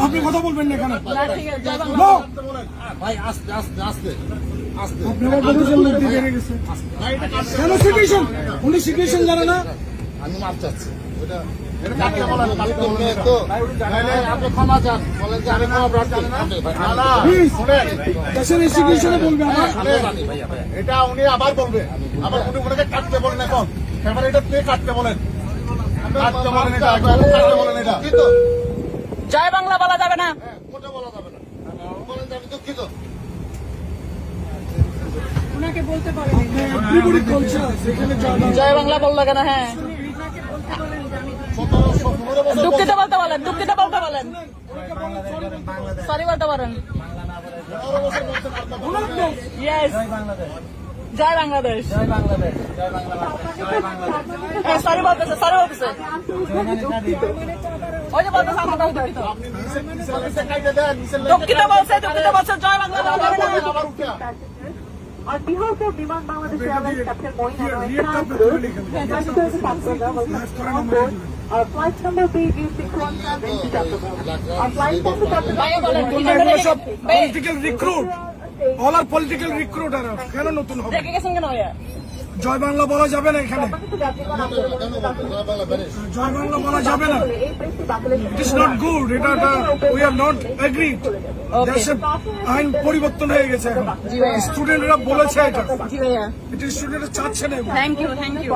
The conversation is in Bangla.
আপনি কথা বলবেন না এখানে। না ঠিক আছে জয় বাংলা No! ভাই আস্তে আস্তে আস্তে। আস্তে। আপনি বেড়ে গেছে। কেন সিচুয়েশন? উনি সিচুয়েশন জানে না। আমি মাপ চাচ্ছি। ওটা এটা উনি আবার বলবে আবার উনি ওনাকে কাটতে বলেন এখন এবার এটা কাটতে বলেন কাটতে বলেন এটা এখন কাটতে বলেন এটা দুঃখিত জয় বাংলা বলা যাবে না। হ্যাঁ বলা যাবে না বলেন আমি দুঃখিত এভরিবডি কালচার সেখানে জয় বাংলা বলল কেন? হ্যাঁ। দুঃখিত বলতে বলেন, দুঃখিত বলতে বলেন। সরি বলতে পারেন জয় বাংলাদেশ। হ্যাঁ সরি বলতেছে সরি বলতেছে। ওই যে বলতেছে, আমরা দুঃখিত দুঃখিত বলছে দুঃখিত বলছে, জয় Bangla board. Our flight number BG617 into Chattogram. Our flight time to Chattogram. ভাইয়া বলেন নতুন না এগুলো সব পলিটিক্যাল রিক্রুট অল আর পলিটিক্যাল রিক্রুট আর কেন নতুন হবে জয় বাংলা বলা যাবে না এখানে। জয় বাংলা বলা যাবে না। ইট ইস নট গুড এটা উই আর নট এগ্রিড দেশের আইন পরিবর্তন হয়ে গেছে এখন। স্টুডেন্টরা বলেছে এটা। এটা স্টুডেন্টরা চাচ্ছে না থ্যাংক ইউ থ্যাংক ইউ